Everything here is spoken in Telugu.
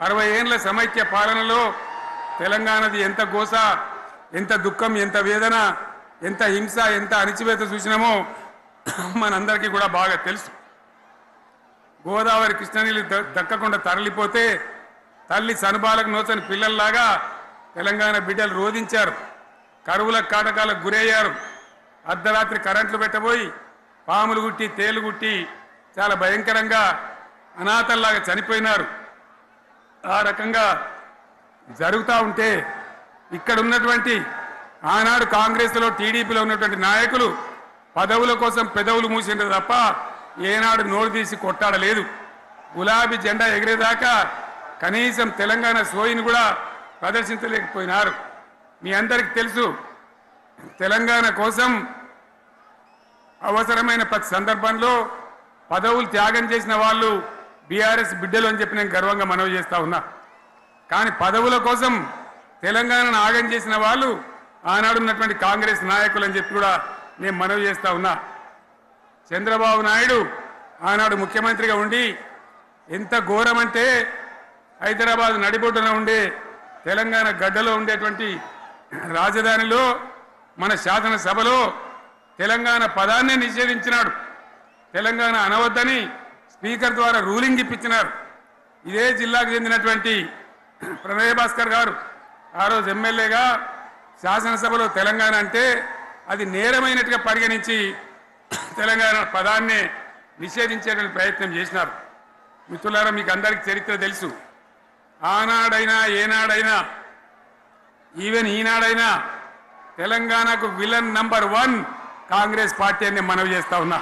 అరవై ఏండ్ల సమైక్య పాలనలో తెలంగాణది ఎంత గోస ఎంత దుఃఖం ఎంత వేదన ఎంత హింస ఎంత అణిచివేత చూసినామో మనందరికీ కూడా బాగా తెలుసు. గోదావరి కృష్ణనీళ్ళు ద- దక్కకుండా తరలిపోతే తల్లి సనుబాలకు నోచని పిల్లల్లాగా తెలంగాణ బిడ్డలు రోధించారు. కరువుల కాటకాలకు గురయ్యారు. అర్ధరాత్రి కరెంట్లు పెట్టబోయి పాములు గుట్టి తేలు గుట్టి చాలా భయంకరంగా అనాథల్లాగా చనిపోయినారు. ఆ రకంగా జరుగుతూ ఉంటే ఇక్కడ ఉన్నటువంటి ఆనాడు కాంగ్రెస్లో టీడీపీలో ఉన్నటువంటి నాయకులు పదవుల కోసం పెదవులు మూసిండ్రు తప్ప ఏనాడు నోరు తీసి కొట్టాడలేదు. గులాబీ జెండా ఎగిరేదాకా కనీసం తెలంగాణ సోయిని కూడా ప్రదర్శించలేకపోయినారు. మీ అందరికీ తెలుసు తెలంగాణ కోసం అవసరమైన ప్రతి సందర్భంలో పదవులు త్యాగం చేసిన వాళ్ళు బీఆర్ఎస్ బిడ్డలు అని చెప్పి నేను గర్వంగా మనవి చేస్తా ఉన్నా. కానీ పదవుల కోసం తెలంగాణను ఆగం చేసిన వాళ్ళు ఆనాడు ఉన్నటువంటి కాంగ్రెస్ నాయకులు అని చెప్పి కూడా నేను మనవి చేస్తా ఉన్నా. చంద్రబాబు నాయుడు ఆనాడు ముఖ్యమంత్రిగా ఉండి ఎంత ఘోరమంటే హైదరాబాద్ నడిబొడ్డున ఉండే తెలంగాణ గడ్డలో ఉండేటువంటి రాజధానిలో మన శాసనసభలో తెలంగాణ పదాన్ని నిషేధించినాడు. తెలంగాణ అనవద్దని స్పీకర్ ద్వారా రూలింగ్ ఇప్పించినారు. ఇదే జిల్లాకు చెందినటువంటి ప్రణయ్ భాస్కర్ గారు. ఆ రోజు ఎమ్మెల్యేగా శాసనసభలో తెలంగాణ అంటే అది నేరమైనట్టుగా పరిగణించి తెలంగాణ పదాన్ని నిషేధించేటువంటి ప్రయత్నం చేసినారు. మిత్రులారా మీకు అందరికీ చరిత్ర తెలుసు. ఆనాడైనా ఏనాడైనా ఈవెన్ ఈనాడైనా తెలంగాణకు villain number one Congress party అని మనవి చేస్తా ఉన్నా.